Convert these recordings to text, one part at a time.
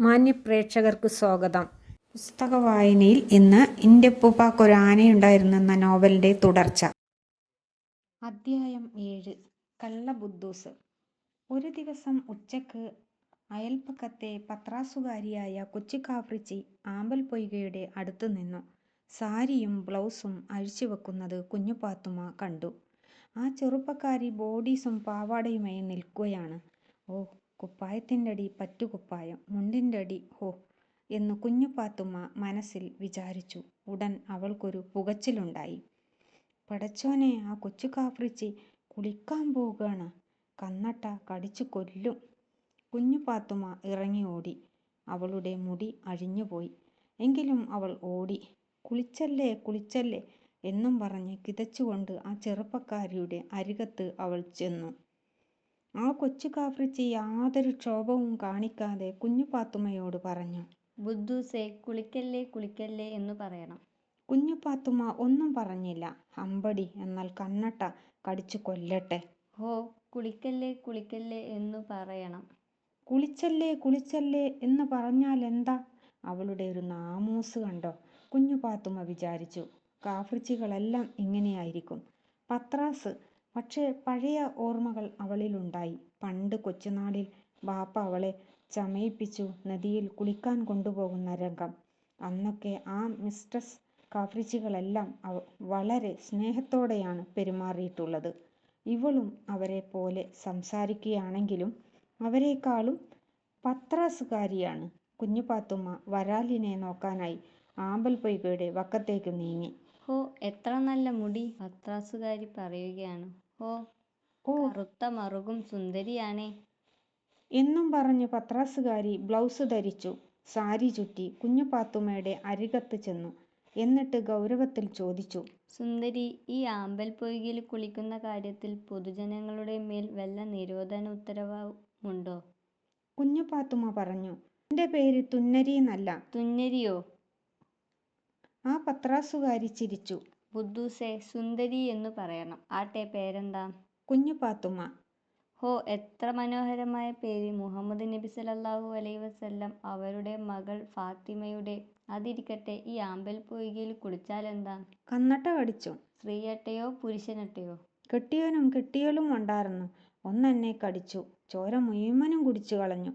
മാന്യപ്രേക്ഷകർക്ക് സ്വാഗതം. പുസ്തക വായനയിൽ ഇന്ന് എന്റെ ഒരു ആനയുണ്ടായിരുന്നു എന്ന തുടർച്ച. അദ്ധ്യായം ഏഴ്. കള്ളബുദ്ധൂസ്. ഒരു ദിവസം ഉച്ചയ്ക്ക് അയൽപ്പക്കത്തെ പത്രാസുകാരിയായ കൊച്ചുകാഫ്രിച്ചി ആമ്പൽ പൊയ്കയുടെ അടുത്ത് നിന്നു. സാരിയും ബ്ലൗസും അഴിച്ചു വെക്കുന്നത് കുഞ്ഞുപാത്തുമ്മ കണ്ടു. ആ ചെറുപ്പക്കാരി ബോഡീസും പാവാടയുമായി നിൽക്കുകയാണ്. ഓ കുപ്പായത്തിന്റെ അടി പറ്റുകുപ്പായം മുണ്ടിന്റെ അടി ഹോ എന്ന് കുഞ്ഞുപാത്തുമ്മ മനസ്സിൽ വിചാരിച്ചു. ഉടൻ അവൾക്കൊരു പുകച്ചിലുണ്ടായി. പടച്ചോനെ ആ കൊച്ചു കാഫ്രിച്ചി കുളിക്കാൻ പോവുകയാണ്. കന്നട്ട കടിച്ചു കൊല്ലും. കുഞ്ഞുപാത്തുമ്മ ഇറങ്ങി ഓടി. അവളുടെ മുടി അഴിഞ്ഞുപോയി എങ്കിലും അവൾ ഓടി. കുളിച്ചല്ലേ കുളിച്ചല്ലേ എന്നും പറഞ്ഞ് കിതച്ചുകൊണ്ട് ആ ചെറുപ്പക്കാരിയുടെ അരികത്ത് അവൾ ചെന്നു. ആ കൊച്ചു കാഫ്രിച്ചി യാതൊരു ക്ഷോഭവും കാണിക്കാതെ കുഞ്ഞു പാത്തുമ്മയോട് പറഞ്ഞു. ബുദ്ധൂസേ കുളിക്കല്ലേ കുളിക്കല്ലേ എന്ന് പറയണം. കുഞ്ഞു പാത്തുമ്മ ഒന്നും പറഞ്ഞില്ല. അമ്പടി എന്നാൽ കണ്ണട്ട കടിച്ചു കൊല്ലട്ടെ. ഹോ കുളിക്കല്ലേ കുളിക്കല്ലേ എന്ന് പറയണം. കുളിച്ചല്ലേ കുളിച്ചല്ലേ എന്ന് പറഞ്ഞാൽ എന്താ? അവളുടെ ഒരു നാമൂസ് കണ്ടോ? കുഞ്ഞു പാത്തുമ്മ വിചാരിച്ചു. കാഫ്രിച്ചികളെല്ലാം ഇങ്ങനെയായിരിക്കും. പത്രാസ് പക്ഷേ പഴയ ഓർമ്മകൾ അവളിലുണ്ടായി. പണ്ട് കൊച്ചുനാളിൽ ബാപ്പ അവളെ ചമയിപ്പിച്ചു നദിയിൽ കുളിക്കാൻ കൊണ്ടുപോകുന്ന രംഗം. അന്നൊക്കെ ആ മിസ്ട്രസ് അവ വളരെ സ്നേഹത്തോടെയാണ് പെരുമാറിയിട്ടുള്ളത്. ഇവളും അവരെ പോലെ സംസാരിക്കുകയാണെങ്കിലും അവരെക്കാളും പത്രാസുകാരിയാണ്. കുഞ്ഞുപാത്തുമ്മ വരാലിനെ നോക്കാനായി ആമ്പൽ പൊയ്കയുടെ വക്കത്തേക്ക് നീങ്ങി. ഹോ എത്ര നല്ല മുടി. പത്രാസുകാരി പറയുകയാണ്. ഹോ ഓ. കറുത്ത മറുകും സുന്ദരിയാണേ. എന്നും പറഞ്ഞു പത്രാസുകാരി ബ്ലൗസ് ധരിച്ചു. സാരി ചുറ്റി കുഞ്ഞുപാത്തുമ്മയുടെ അരികത്ത് ചെന്നു. എന്നിട്ട് ഗൗരവത്തിൽ ചോദിച്ചു. സുന്ദരി ഈ ആമ്പൽ പൊയ്കയിൽ കുളിക്കുന്ന കാര്യത്തിൽ പൊതുജനങ്ങളുടെ മേൽ വല്ല നിരോധന ഉത്തരവുമുണ്ടോ കുഞ്ഞുപാത്തുമ്മ പറഞ്ഞു. എന്റെ പേര് തുന്നരി എന്നല്ല. തുന്നരിയോ? ആ പത്രാസുകാരി ചിരിച്ചു. ബുദ്ധൂസേ സുന്ദരി എന്ന് പറയണം. ആട്ടെ പേരെന്താ? "കുഞ്ഞു പാത്തുമ്മ. ഹോ എത്ര മനോഹരമായ പേര്. മുഹമ്മദ് നബി സല്ലല്ലാഹു അലൈഹി വസല്ലം അവരുടെ മകൾ ഫാത്തിമയുടെ. അതിരിക്കട്ടെ ഈ ആമ്പൽ പൊയ്കയിൽ കുളിച്ചാലെന്താ കന്നട്ട കടിച്ചു. സ്ത്രീയട്ടയോ പുരുഷനട്ടയോ? കെട്ടിയവനും കെട്ടിയോളും ഉണ്ടായിരുന്നു. ഒന്നെന്നെ കടിച്ചു. ചോര മുഴുവനും കുടിച്ചു കളഞ്ഞു.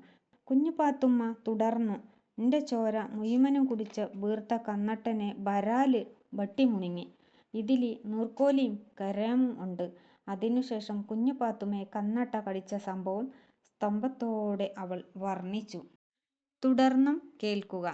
കുഞ്ഞു പാത്തുമ്മ തുടർന്നു. എന്റെ ചോര മുഴുവനും കുടിച്ച വീർത്ത കന്നട്ടനെ ബരാൽ വെട്ടിമുണുങ്ങി ഇതിലി നീർക്കോലിയും കരമും ഉണ്ട്. അതിനുശേഷം കുഞ്ഞുപാത്തുമ്മയെ കന്നട്ട കടിച്ച സംഭവം സ്തംഭത്തോടെ അവൾ വർണിച്ചു. തുടർന്നും കേൾക്കുക.